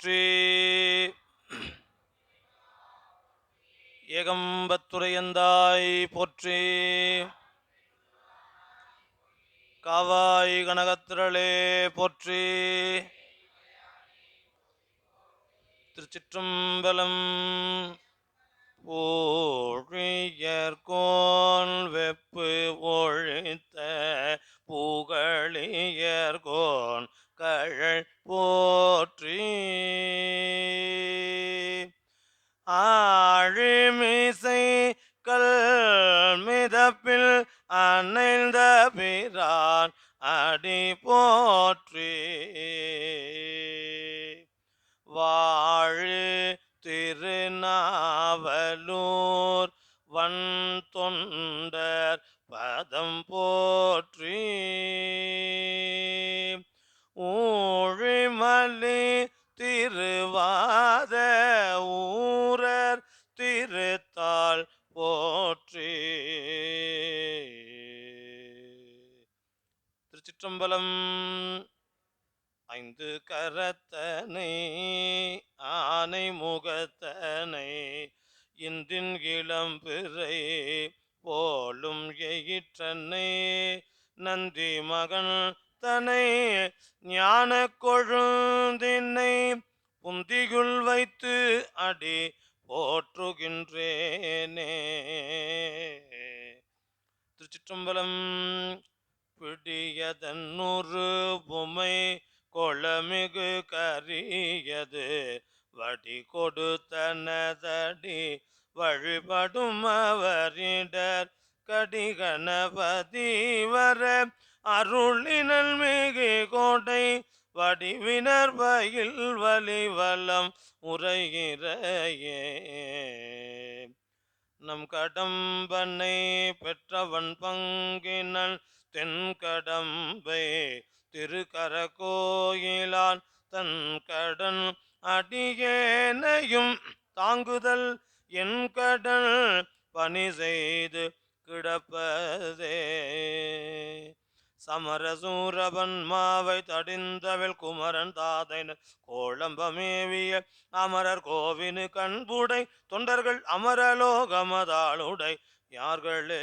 போற்றி ஏகம்பத்துரையந்தாய் போற்றி. காவாய் கனகத்திரளே போற்றி. திருச்சிற்றம்பலம் ஊழியர்கோன் வெப்பு ஒழித்த புகழியர்கோன் கழல் போற்றி. ஆழிமிசை கல் மிதப்பில் அணைந்த பிரான் அடி போற்றி. வாழு திருநாவலூர் வன் தொண்டர் பதம் போற்றி. ஊழிமலி திருவாத ஊரர் திருத்தாள் போற்றி. திருச்சிற்றம்பலம் ஐந்து கரத்தனை ஆனை முகத்தனை இன்றின் இளம்பிறை போலும் எயிற்றனை நந்தி மகன் அத்தனை ஞான கொழுந்தினை புந்திகுள் வைத்து அடி போற்றுகின்றேனே. திருச்சிற்றம்பலம் பிடியதன்னூறு பொமை கொளமிகு கரியது வடி கொடுத்தனதடி வழிபடும் அவரிடர் கடிகணபதி வர அருளினல் மிகு கோட்டை வடிவினர் பயில் வலிவலம் உரைகிறையே. நம் கடம்பனை பெற்றவன் பங்கினல் தென்கடம்பை திருக்கர கோயிலான் தன் கடன் அடியேனையும் தாங்குதல் என் கடன் பணி செய்து கிடப்பதே. சமரசூரபன் மாவை தடிந்தவில் குமரன் தாதைன கோளம்பமேவிய அமரர் கோவினு கண்புடை தொண்டர்கள் அமரலோகமதாளுடை யார்களே?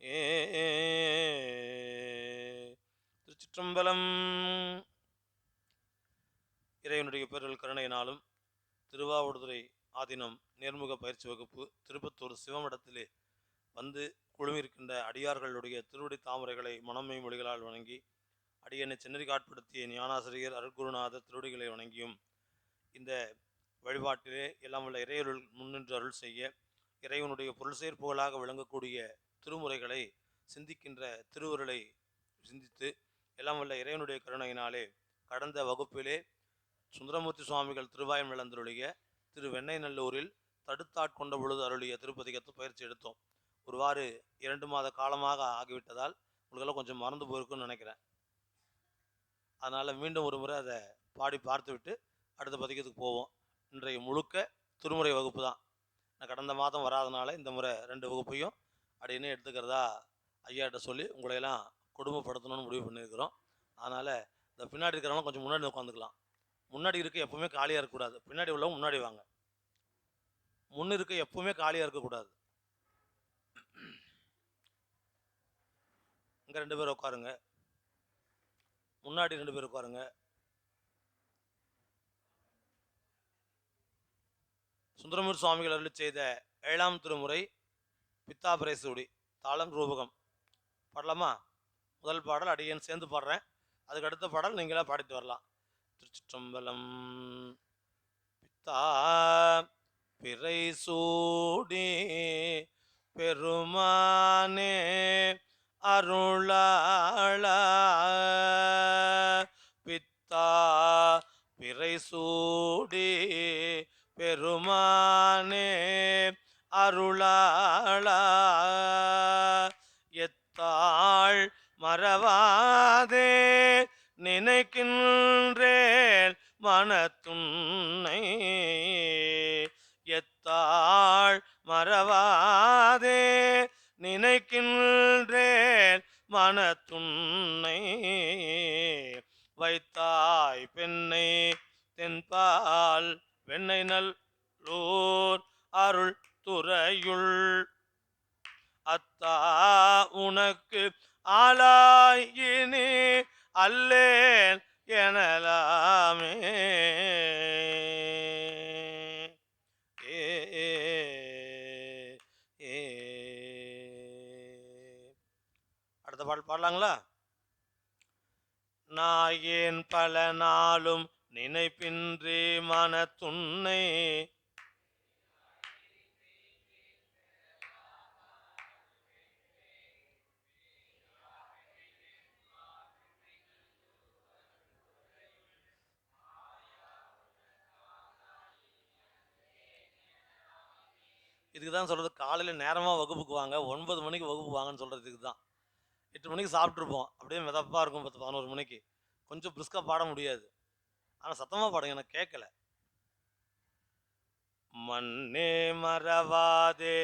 ஏ. திருச்சிற்றம்பலம். இறைவனுடைய பேரல் கருணையினாலும் திருவாவூடுதுறை ஆதீனம் நேர்முக பயிற்சி வகுப்பு திருப்பத்தூர் சிவமடத்திலே வந்து குழுமிருக்கின்ற அடியார்களுடைய திருவடி தாமரைகளை மனமை மொழிகளால் வணங்கி அடியனை சென்னறி காட்படுத்திய ஞானாசிரியர் அருட்குருநாதர் திருவடிகளை வணங்கியும் இந்த வழிபாட்டிலே எல்லாம் உள்ள இறையருள் முன்னின்று அருள் செய்ய இறைவனுடைய பொருள் சேர்ப்புகளாக விளங்கக்கூடிய திருமுறைகளை சிந்திக்கின்ற திருவுருளை சிந்தித்து எல்லாம் வல்ல இறைவனுடைய கருணையினாலே கடந்த வகுப்பிலே சுந்தரமூர்த்தி சுவாமிகள் திருவாயம் விளந்தருளிய திரு வெண்ணெய்நல்லூரில் தடுத்தாட்கொண்ட பொழுது அருளிய திருப்பதிகத்து பயிற்சி எடுத்தோம். ஒருவாறு இரண்டு மாத காலமாக ஆகிவிட்டதால் உங்களுக்கெல்லாம் கொஞ்சம் மறந்து போயிருக்குன்னு நினைக்கிறேன். அதனால் மீண்டும் ஒரு முறை அதை பாடி பார்த்துவிட்டு அடுத்த பதிக்கத்துக்கு போவோம். இன்றைய முழுக்க திருமுறை வகுப்பு தான். நான் கடந்த மாதம் வராதனால இந்த முறை ரெண்டு வகுப்பையும் அப்படின்னு எடுத்துக்கிறதா ஐயாட்ட சொல்லி உங்களையெல்லாம் கொடுமைப்படுத்தணும்னு முடிவு பண்ணியிருக்கிறோம். அதனால் இந்த பின்னாடி இருக்கிறவங்க கொஞ்சம் முன்னாடி உட்காந்துக்கலாம். முன்னாடி இருக்க எப்பவுமே காலியாக இருக்கக்கூடாது. பின்னாடி உள்ளவங்க முன்னாடி வாங்க. முன்னு இருக்க எப்பவுமே காலியாக இருக்கக்கூடாது. இங்கே ரெண்டு பேர் உட்காருங்க. முன்னாடி ரெண்டு பேர் உட்காருங்க. சுந்தரமூர் சுவாமிகள் அருள் செய்த ஏழாம் திருமுறை பித்தாபரேசுடி தாளம் ரூபகம். பாடலாமா? முதல் பாடல் அடியேன் சேர்ந்து பாடுறேன். அதுக்கு அடுத்த பாடல் நீங்களே பாடிட்டு வரலாம். திருச்சிற்றம்பலம் பித்தா பிறை சூடி பெருமானே அருளாளா அடுத்த பாடல் பாடலாங்களா? நாயேன் பல நாளும் நினைப்பின்றி மனத்துன்னை இதுக்கு தான் சொல்கிறது காலையில் நேரமாக வகுப்புக்கு வாங்க ஒன்பது மணிக்கு வகுப்பு வாங்கன்னு சொல்கிறதுக்கு தான் எட்டு மணிக்கு சாப்பிட்ருப்போம் அப்படியே மிதப்பாக இருக்கும் பத்து பதினோரு மணிக்கு. கொஞ்சம் பிரிஸ்காக பாட முடியாது. ஆனால் சத்தமாக பாடுங்க எனக்கு கேட்கல மண்ணே மறவாதே.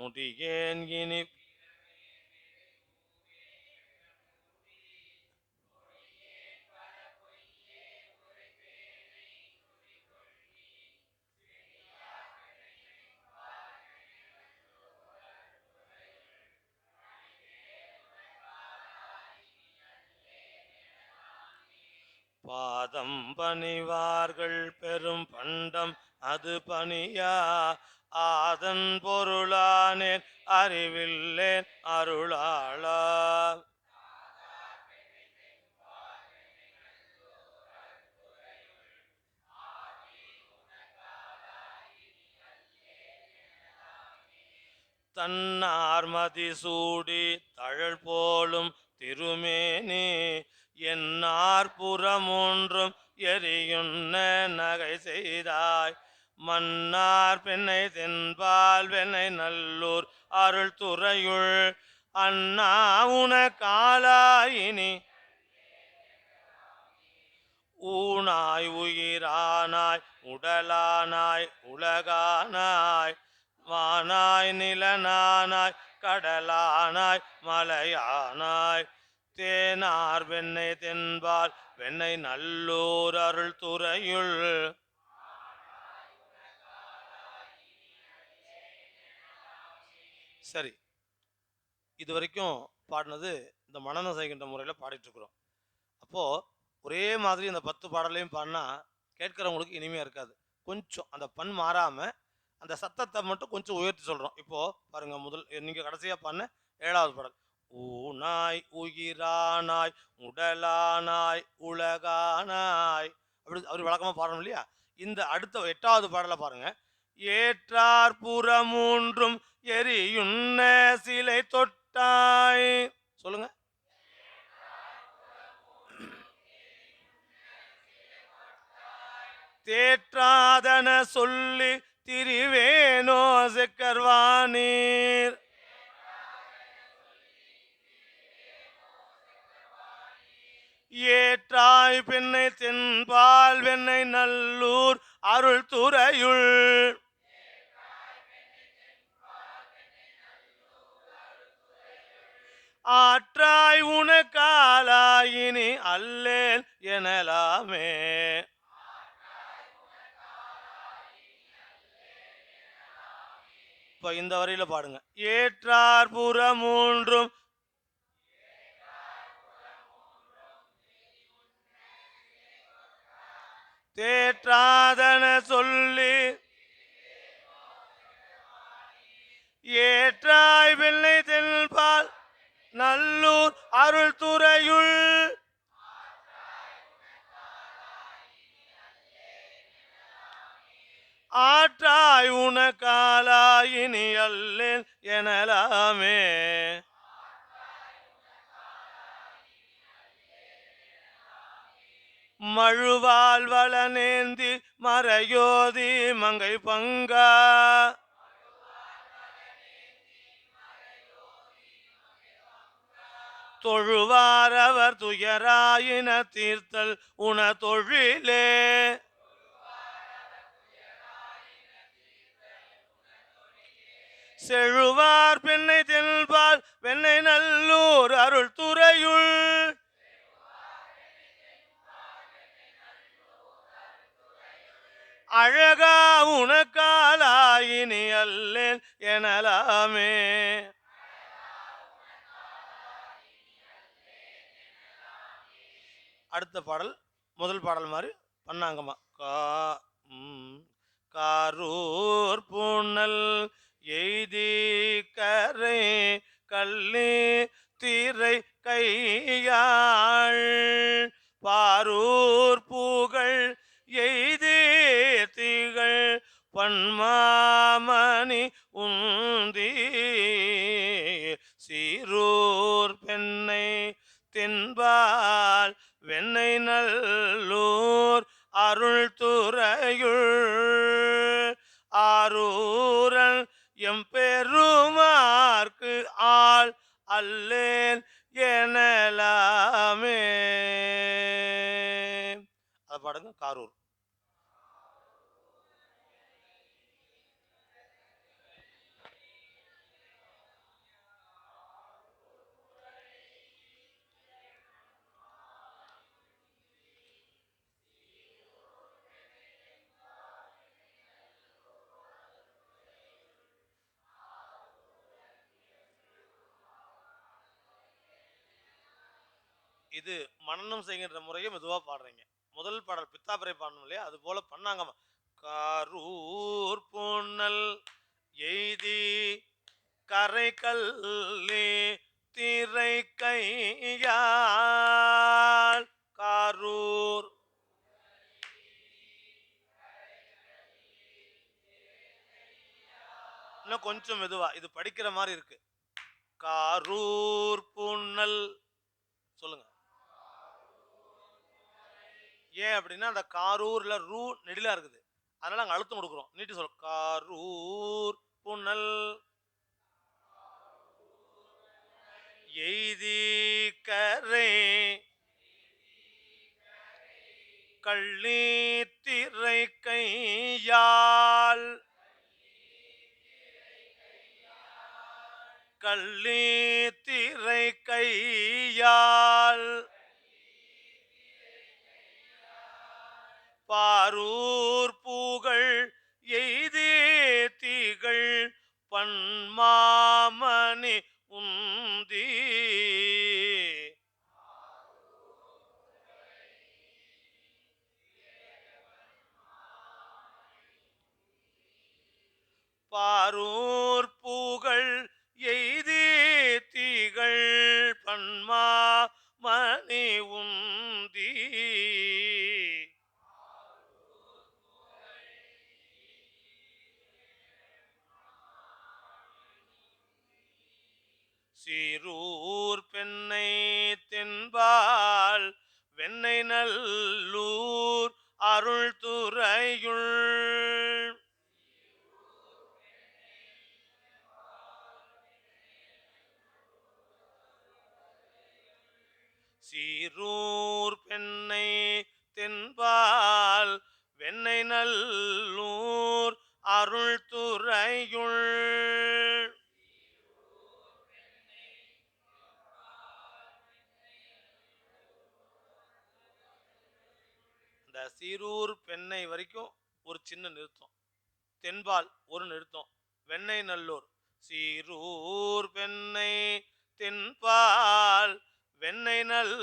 முடியேன் இனி. பாதம் பணிவார்கள் பெரும் பண்டம் அது பணியா? ஆதன் பொருளானேன் அறிவில்லேன் அருளாளா தன்னார்மதி சூடி தழல் போலும் திருமேனி என்னார் புறமொன்றும் எரியுண்ண நகை செய்தாய். மன்னார் பெண்ணை தென்பால் வெண்ணை நல்லூர் அருள் துறையுள். அண்ணா உன காலாயினி ஊனாய் உயிரானாய் உடலானாய் உலகானாய். வானாய் நிலனானாய் கடலானாய் மலையானாய். தேனார் வெண்ணை தென்பால் வெண்ணை நல்லூர் அருள் துறையுள். சரி இது வரைக்கும் பாடினது இந்த மனநம் செய்கின்ற முறையில் பாடிட்டுருக்குறோம். அப்போது ஒரே மாதிரி இந்த பத்து பாடலையும் பாடினா கேட்குறவங்களுக்கு இனிமையாக இருக்காது. கொஞ்சம் அந்த பண் மாறாமல் அந்த சத்தத்தை மட்டும் கொஞ்சம் உயர்த்தி சொல்கிறோம் இப்போது பாருங்கள் முதல் நீங்கள் கடைசியாக பாடின ஏழாவது பாடல். ஊனாய் உயிரானாய் உடலானாய் உலகானாய். அப்படி அவர் வழக்கமாக பாடணும் இல்லையா? இந்த அடுத்த எட்டாவது பாடலை பாருங்கள் ஏற்றார் புறமூன்றும் எரியுண்ண சிலை தொட்டாய். சொல்லுங்க. தேற்றாதன சொல்லி திரிவேனோ செக்கர்வானீர். ஏற்றாய் பெண்ணை தென்பால் வெண்ணை நல்லூர் அருள் துறையுள். ஆற்றாய் உனக்காலாயினி அல்லேன் எனலாமே. இப்போ இந்த வரியில பாடுங்க. ஏற்றார் புற மூன்றும் தேற்றாதன சொல்லி ஏற்றாய் வெள்ளை தெல்பால் நல்லூர் அருள் துறையுள் ஆற்றாய் உனக்காலாயினி அல்லேல் எனலாமே. மழுவால் வளனேந்தி மறையோதி மங்கை பங்கா. தொழுவார் அவர் துயராயின தீர்த்தல் உன தொழிலே செழுவார் பெண்ணை தெல்பால் பெண்ணை நல்லூர் அருள் துறையுள். அழகா உனக்காலாயினி அல்லேன் எனலாமே. அடுத்த பாடல் முதல் பாடல் மாதிரி பண்ணாங்கம்மா. கா காரூர் பூனல் எய்தி கரை கள்ளி தீரை இது மன்னனம் செய்கின்ற முறையை மெதுவாக பாடுறீங்க. முதல் பாடல் பித்தாபுரை பாடணும் இல்லையா? அது போல பண்ணாங்கம்மா காரூர் புன்னல் எய்தி கரை கல்லி திரை கையால் காரூர். இன்னும் கொஞ்சம் மெதுவா. இது படிக்கிற மாதிரி இருக்கு. காரூர் புன்னல் சொல்லுங்க. ஏன் அப்படின்னா அந்த காரூரில் ரூ நெடிலாக இருக்குது. அதனால் நாங்கள் அழுத்தம் கொடுக்குறோம். நீட்டி சொல்ல காரூர் புனல். எய்தி கரை. கள்ளி திரை சீரூர்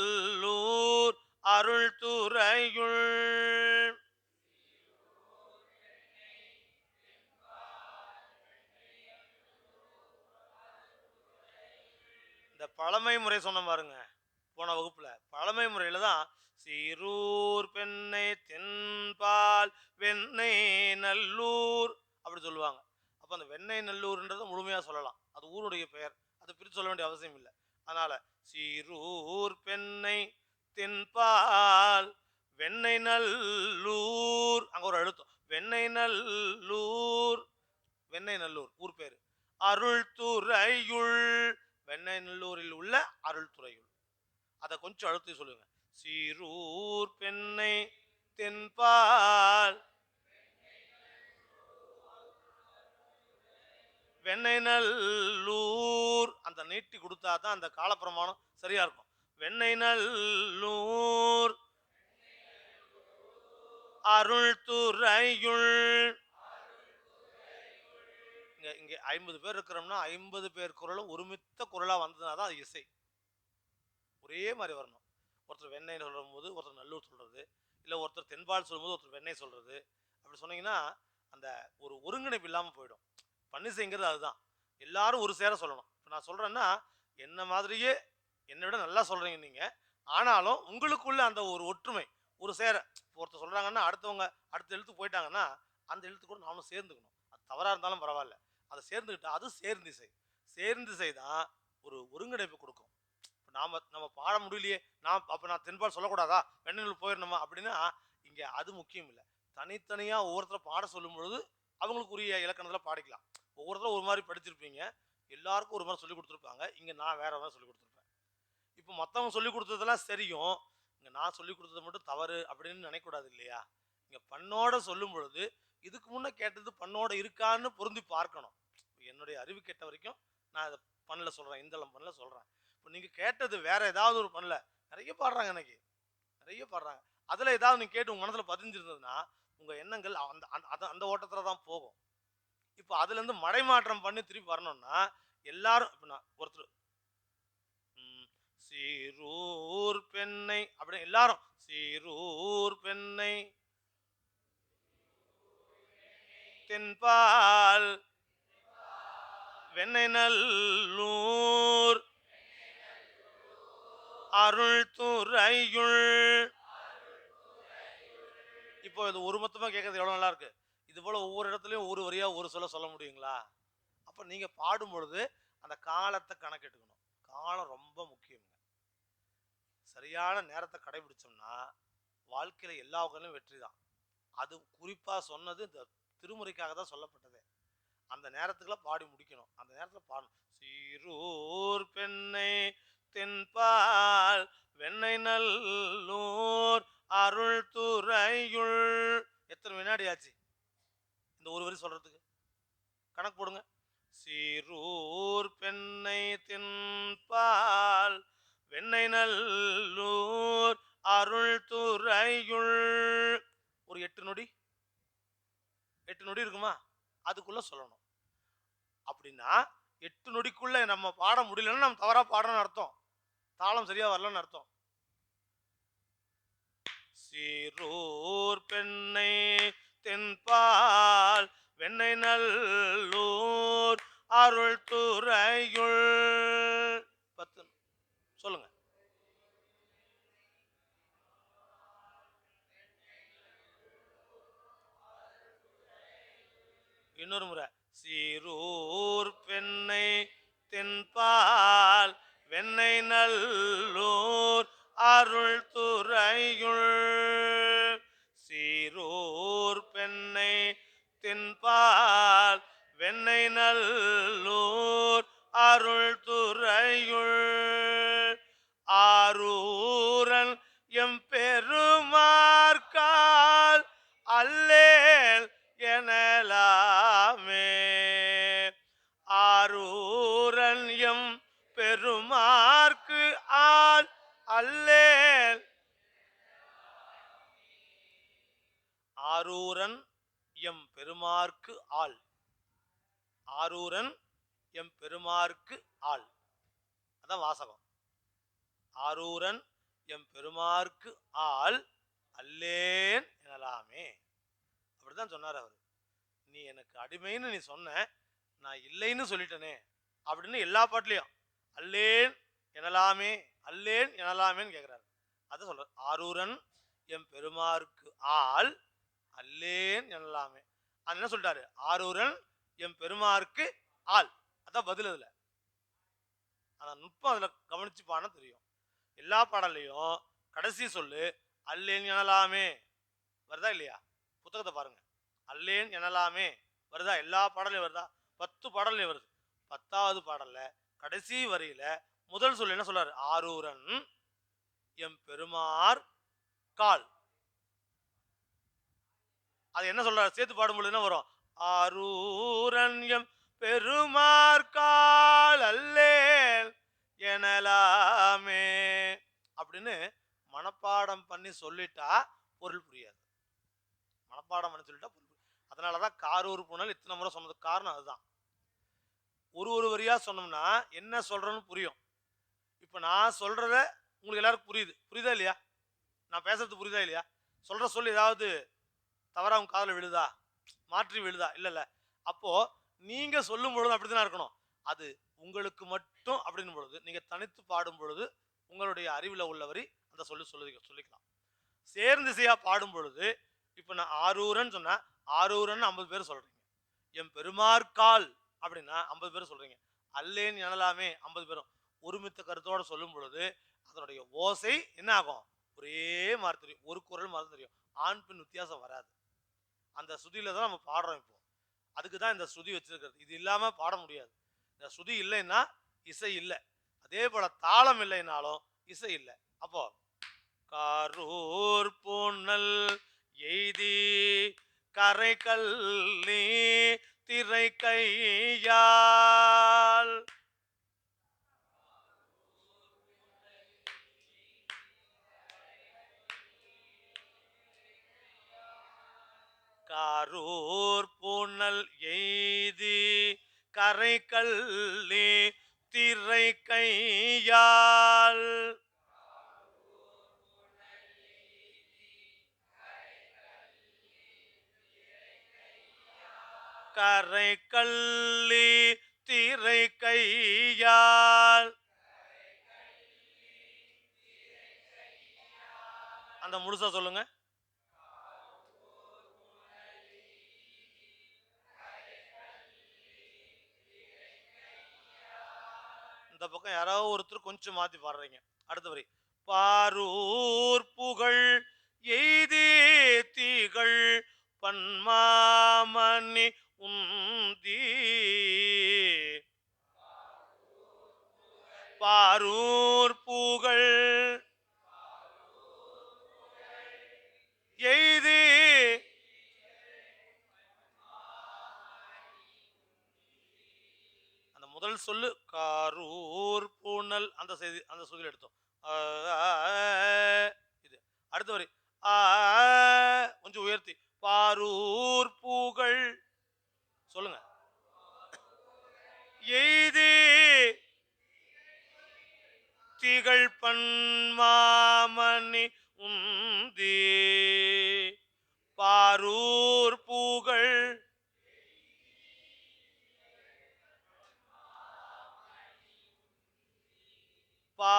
நல்லூர் அருள் துறையுள் இந்த பழமை முறை சொன்ன பாருங்க போன வகுப்புல பழமை முறையில தான் சீரூர் பெண்ணை தென்பால் வெண்ணெய் நல்லூர் அப்படி சொல்லுவாங்க அப்ப அந்த வெண்ணெய் நல்லூர்ன்றதை முழுமையா சொல்லலாம் அது ஊருடைய பெயர் அது பிரித்து சொல்ல வேண்டிய அவசியம் இல்லை அதனால சீரூர் பெண்ணை தென்பால் வெண்ணெய் நல்லூர் அங்க ஒரு அழுத்தம் வெண்ணெய் நல்லூர் வெண்ணெய் நல்லூர் ஊர் பேரு அருள் துறையுள் வெண்ணெய் நல்லூரில் உள்ள அருள் துறையுள் அதை கொஞ்சம் அழுத்தி சொல்லுங்க சீரூர் பெண்ணை தென்பால் வெண்ணெய் நல்லூர். அந்த நீட்டி கொடுத்தா தான் அந்த காலப்பிரமாணம் சரியா இருக்கும். வெண்ணெய் நல்லூர். அருள் துறையுள். இங்கே இங்கே ஐம்பது பேர் இருக்கிறோம்னா ஐம்பது பேர் குரலும் ஒருமித்த குரலாக வந்ததுனா தான் அது இசை. ஒரே மாதிரி வரணும். ஒருத்தர் வெண்ணெய் சொல்லும் போது ஒருத்தர் நல்லூர் சொல்கிறது இல்லை ஒருத்தர் தென்பால் சொல்லும்போது ஒருத்தர் வெண்ணெய் சொல்கிறது அப்படி சொன்னீங்கன்னா அந்த ஒரு ஒருங்கிணைப்பு இல்லாமல் போயிடும். பன்னிசைங்கிறது அதுதான். எல்லாரும் ஒரு சேர சொல்லணும். இப்போ நான் சொல்கிறேன்னா என்ன மாதிரியே என்னை விட நல்லா சொல்கிறீங்க நீங்கள் ஆனாலும் உங்களுக்குள்ள அந்த ஒரு ஒற்றுமை ஒரு சேர இப்போ ஒருத்தர் சொல்கிறாங்கன்னா அடுத்தவங்க அடுத்த எழுத்து போயிட்டாங்கன்னா அந்த எழுத்து கூட நாமளும் சேர்ந்துக்கணும். அது தவறாக இருந்தாலும் பரவாயில்ல. அதை சேர்ந்துக்கிட்டா அது சேர்ந்திசை. சேர்ந்திசை தான் ஒரு ஒருங்கிணைப்பு கொடுக்கும். இப்போ நாம் நம்ம பாட முடியலையே நான் அப்போ நான் தென்பால் சொல்லக்கூடாதா? வெண்ணெல் போயிடணுமா? அப்படின்னா இங்கே அது முக்கியம் இல்லை. தனித்தனியாக ஒவ்வொருத்தரை பாட சொல்லும் பொழுது அவங்களுக்கு உரிய இலக்கணத்தில் பாடிக்கலாம். ஒவ்வொருத்தரும் ஒரு மாதிரி படிச்சிருப்பீங்க. எல்லாருக்கும் ஒரு மாதிரி சொல்லி கொடுத்துருப்பாங்க. இங்கே நான் வேற மாதிரி சொல்லி கொடுத்துருப்பேன். இப்போ மற்றவங்க சொல்லி கொடுத்ததெல்லாம் சரியும். இங்கே நான் சொல்லி கொடுத்தது மட்டும் தவறு அப்படின்னு நினைக்கக்கூடாது இல்லையா? இங்கே பண்ணோட சொல்லும் பொழுது இதுக்கு முன்னே கேட்டது பண்ணோட இருக்கான்னு பொருந்தி பார்க்கணும். என்னுடைய அறிவு கேட்ட வரைக்கும் நான் இதை பண்ணல சொல்கிறேன் இந்தளம் பண்ணல சொல்கிறேன் இப்போ நீங்கள் கேட்டது வேற ஏதாவது ஒரு பண்ணல. நிறைய பாடுறாங்க எனக்கு. நிறைய பாடுறாங்க. அதில் ஏதாவது நீங்கள் கேட்டு உங்கள் மனசில் பதிஞ்சிருந்ததுன்னா உங்கள் எண்ணங்கள் அந்த அந்த- அந்த அந்த ஓட்டத்தில் தான் போகும். இப்போ அதுலேருந்து மடைமாற்றம் பண்ணி திருப்பி வரணும்னா எல்லாரும் இப்போ நான் ஒருத்தர் சீரூர் பெண்ணை அப்படி எல்லாரும் சீரூர் பெண்ணை தென்பால் வெண்ணெய் நல்லூர் அருள் துறையுள் இது ஒரு மொத்தமா கேட்கறது எவ்வளவு நல்லா இருக்கு இது போல ஒவ்வொரு இடத்துலயும் ஒரு வரியா ஒரு சொல்ல சொல்ல முடியுங்களா? அப்ப நீங்க பாடும் பொழுது அந்த காலத்தை கணக்கெடுக்கணும் காலம் ரொம்ப முக்கியங்க சரியான நேரத்தை கடைபிடிச்சோம்னா வாழ்க்கையில எல்லா வகையிலும் வெற்றி தான். அது குறிப்பா சொன்னது இந்த திருமுறைக்காக தான் சொல்லப்பட்டது. அந்த நேரத்துக்குள்ள பாடி முடிக்கணும். அந்த நேரத்துல பாடணும். சீரூர் பெண்ணை தென்பால் வெண்ணெய் நல்லூர் அருள் துறையுள். எத்தனை வினாடி ஆச்சு? இந்த ஒரு வரி சொல்றதுக்கு. கணக்கு போடுங்க. சீரூர் பெண்ணை தென்பால் வெண்ணெய் நல்லூர் அருள் துறையுள். ஒரு எட்டு நொடி. எட்டு நொடி இருக்குமா? அதுக்குள்ள சொல்லணும். அப்படின்னா எட்டு நொடிக்குள்ளே நம்ம பாட முடியலன்னா நம்ம தவறாக பாடணும்னு அர்த்தம். தாளம் சரியாக வரலன்னு அர்த்தம். சீரூர் பெண்ணை தென்பால் வெண்ணெய் நல்லூர் அருள் துறையுள். பத்து சொல்லுங்க. இன்னொரு முறை. சீரூர் பெண்ணை தென்பால் வெண்ணை நல்லூர் அருள் துறையுள். சீரூர் பெண்ணை தென்பால் வெண்ணை நல்லூர் அருள் துறையுள். இல்லைன்னு நீ சொன்ன நான் இல்லைன்னு சொல்லிட்டனே அப்படின்னு எல்லா பாட்டுலையும் அல்லேன் எனலாமே அல்லேன் எனலாமேன்னு கேட்குறாரு அதை சொல்கிறார் ஆரூரன் எம் பெருமாருக்கு ஆள் அல்லேன் எனலாமே. அது என்ன சொல்லிட்டாரு? ஆரூரன் எம் பெருமாருக்கு ஆள். அதான் பதில் அதுல. அந்த நுட்பம் அதுல கவனிச்சு தெரியும். எல்லா பாடல்லையும் கடைசி சொல்லு அல்லேன் எனலாமே. வருதா இல்லையா? புத்தகத்தை பாருங்க. அல்லேன் எனலாமே. வருதா? எல்லா பாடலையும் வருதா? பத்து பாடல்லையும் வருது. பத்தாவது பாடலில் கடைசி வரியில் முதல் சொல் என்ன சொல்றாரு? ஆரூரன் எம் பெருமார் கால். அது என்ன சொல்றாரு? சேர்த்து பாடும்பொழுது என்ன வரும்? ஆரூரன் எம் பெருமார் கால் அல்லேல் எனலாமே. அப்படின்னு மனப்பாடம் பண்ணி சொல்லிட்டா பொருள் புரியாது. மனப்பாடம் பண்ணி சொல்லிட்டா அதனால தான் அதனாலதான் காரூர் புனல் இத்தனை முறை சொன்னதுக்கு காரணம் அதுதான். ஒரு ஒரு வரியாக சொன்னோம்னா என்ன சொல்றேன்னு புரியும். இப்போ நான் சொல்கிறத உங்களுக்கு எல்லாருக்கும் புரியுது. புரியுதா இல்லையா? நான் பேசுறது புரியுதா இல்லையா? சொல்கிற சொல்லி ஏதாவது தவறாக உங்கள் காதில் விழுதா? மாற்றி விழுதா? இல்லைல்ல அப்போது நீங்கள் சொல்லும் பொழுது அப்படித்தானே இருக்கணும். அது உங்களுக்கு மட்டும் அப்படின் பொழுது நீங்கள் தனித்து பாடும் பொழுது உங்களுடைய அறிவில் உள்ளவரி அந்த சொல்லி சொல்லி சொல்லிக்கலாம். சேர்ந்திசையா பாடும் பொழுது இப்போ நான் ஆரூரன் சொன்னேன் ஆரூரன் ஐம்பது பேர் சொல்கிறீங்க என் பெருமார்கால் அப்படின்னா ஐம்பது பேர் சொல்கிறீங்க அல்லேன்னு எனலாமே ஐம்பது பேரும். ஒருமித்த கருத்தோடு சொல்லும் பொழுது அதனுடைய ஓசை என்ன ஆகும்? ஒரே மாதிரி தெரியும். ஒரு குரல் மாதிரி தெரியும். ஆண் பெண் வித்தியாசம் வராது. அந்த ஸ்ருதியில் தான் நம்ம பாடுறோம் இப்போ. அதுக்கு தான் இந்த சுதி வச்சிருக்கிறது. இது இல்லாமல் பாட முடியாது. இந்த சுதி இல்லைன்னா இசை இல்லை. அதே போல் தாளம் இல்லைனாலும் இசை இல்லை. அப்போ காரூர் பூனல் எய்தி கரை கல்லி திரை கையால். காரூர் பூனல் எய்தி கரை கல்லி திரை கையால். கரை கள்ளி திரை கையால். அந்த முழுசா சொல்லுங்க. இந்த பக்கம் யாராவது ஒருத்தர் கொஞ்சம் மாத்தி பாடுறீங்க. அடுத்த வரி பாரூர் புகழ்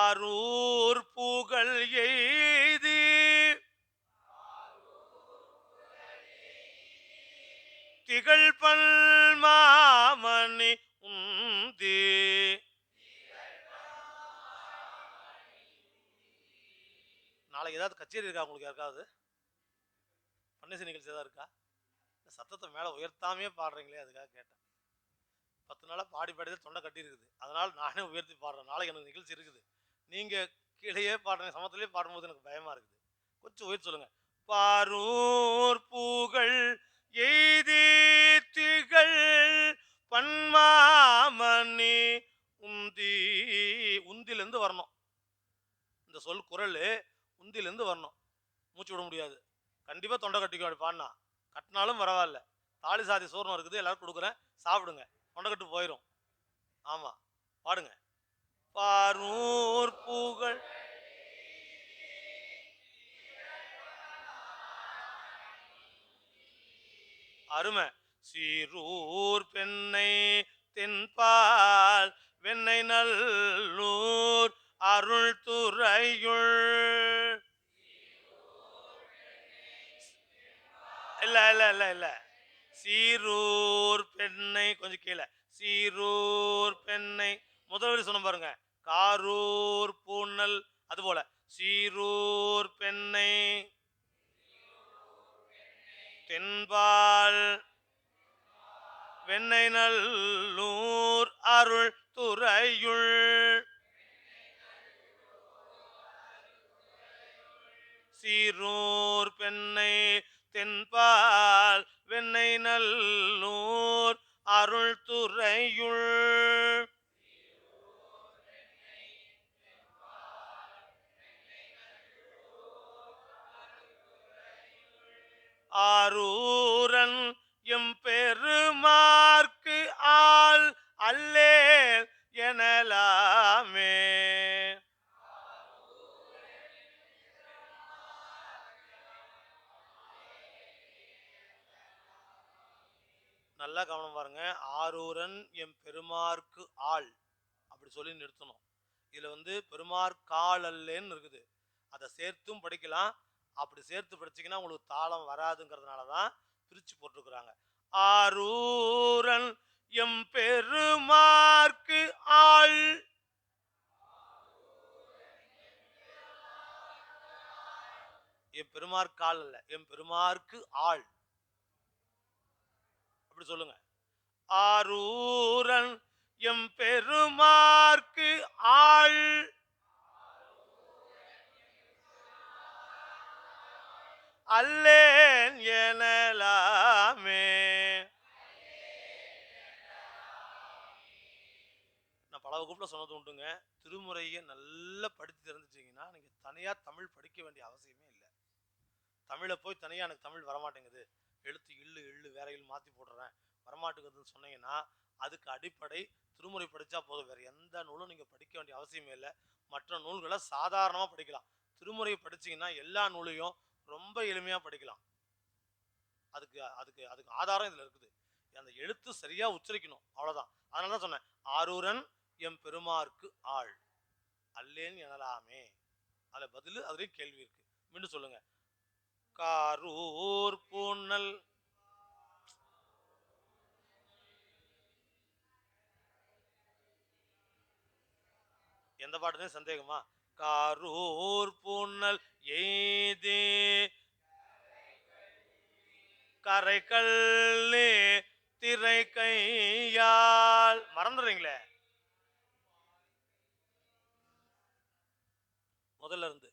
ஆரூர் பூகள் எய்தி. திகழ் பல்மாமணி உந்தி. நாளைக்கு ஏதாவது கச்சேரி இருக்கா உங்களுக்கு யாருக்காவது? பன்னிசை நிகழ்ச்சி ஏதாவது இருக்கா? சத்தத்தை மேலே உயர்த்தாமே பாடுறீங்களே அதுக்காக கேட்டேன். பத்து நாளாக பாடி பாடி தான் தொண்டை கட்டி இருக்குது அதனால் நானே உயர்த்தி பாடுறேன். நாளைக்கு எனக்கு நிகழ்ச்சி இருக்குது. நீங்கள் கீழேயே பாடுற சமத்துலேயே பாடும்போது எனக்கு பயமாக இருக்குது. கொஞ்சம் உயிர் சொல்லுங்கள் பாரூர் பூகள் எய்தி திகழ் பன்மாமணி உந்தி உந்திலேருந்து வரணும். இந்த சொல் குரல் உந்திலேருந்து வரணும். மூச்சு விட முடியாது. கண்டிப்பாக தொண்டை கட்டிக்கும் அப்படி பாடினா. கட்டினாலும் பரவாயில்ல. தாலி சாதி சூர்ணம் இருக்குது. எல்லாரும் கொடுக்குறேன். சாப்பிடுங்க. தொண்டை கட்டு போயிடும் ஆமாம் பாடுங்க. பாரூர் புகழ். அருமை. சீரூர் பெண்ணை தென்பால் வெண்ணை நல்லூர் அருள் துறையுள். இல்ல இல்ல இல்ல இல்ல. சீரூர் பெண்ணை கொஞ்சம் கீழே. சீரூர் பெண்ணை. முதல்வர் சொன்ன பாருங்க. தாரூர் பூண்ணல் அதுபோல. சீரூர் பெண்ணை. தென்பால். வெண்ணை நல்லூர் அருள் துறையுள். சீரூர் பெண்ணை. தென்பால். வெண்ணை நல்லூர் அருள் துறையுள். ஆரூரன் எம் பெருமார்க்கு ஆள். அப்படி சொல்லி நிறுத்தணும். இதுல வந்து பெருமார்க்கால் அல்லேன்னு இருக்குது. அதை சேர்த்தும் படிக்கலாம். அப்படி சேர்த்து படிச்சீங்கன்னா உங்களுக்கு தாளம் வராதுங்கிறதுனால தான் பிரித்து போட்டிருக்கிறாங்க. ஆரூரன் எம் பெருமார்க்கு ஆள். என் பெருமார்க்கால் அல்ல என் பெருமார்க்கு ஆள். அப்படி சொல்லுங்க. ஆரூரன் எம் பெருமார்க்கு ஆள். அல்லேன் எனலாமே. நான் பல வகுப்பில் சொன்னது உண்டுங்க. திருமுறையை நல்லா படித்து தெரிஞ்சிட்டிங்கன்னா நீங்கள் தனியாக தமிழ் படிக்க வேண்டிய அவசியமே இல்லை. தமிழை போய் தனியாக எனக்கு தமிழ் வரமாட்டேங்குது. எழுத்து இல்லு இல்லு வேற மாற்றி போடுறேன் வரமாட்டேங்குதுன்னு சொன்னீங்கன்னா அதுக்கு அடிப்படை திருமுறை படிச்சா போதும். வேற எந்த நூலும் நீங்க படிக்க வேண்டிய அவசியமே இல்லை. மற்ற நூல்களை சாதாரணமா படிக்கலாம். திருமுறையை படிச்சீங்கன்னா எல்லா நூலையும் ரொம்ப எளிமையா படிக்கலாம். அதுக்கு அதுக்கு அதுக்கு ஆதாரம் இதுல இருக்குது. அந்த எழுத்து சரியா உச்சரிக்கணும். அவ்வளவுதான். அதனால தான் சொன்னேன் ஆரூரன் எம் பெருமாருக்கு ஆள். அல்லேன் எனலாமே. அதுல பதில் அதுலேயும் கேள்வி இருக்கு. மீண்டும் சொல்லுங்க. காரூர் பூனல் எந்த பாட்டுலையும் சந்தேகமா? காரூர் பூனல் எய்தே. கரைக்கல்லே திரை கையால் மறந்துடுறீங்களே? முதல்ல இருந்து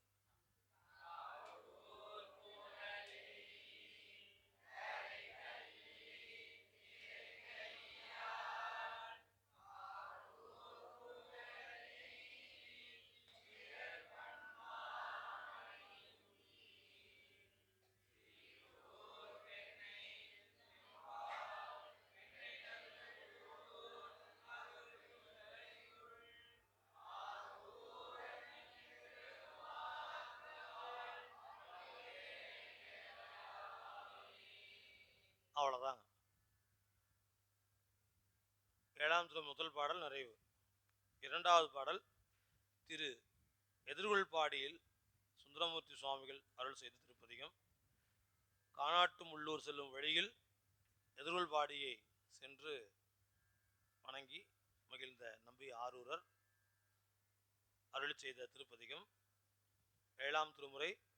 அவ்வளோதாங்க ஏழாம் திரு முதல் பாடல் நிறைவு. இரண்டாவது பாடல் திரு எதிர்கொள்பாடியில் சுந்தரமூர்த்தி சுவாமிகள் அருள் செய்த திருப்பதிகம். காணாட்டு முள்ளூர் செல்லும் வழியில் எதிர்கொள்பாடியை சென்று வணங்கி மகிழ்ந்த நம்பி ஆரூரர் அருள் செய்த திருப்பதிகம். ஏழாம் திருமுறை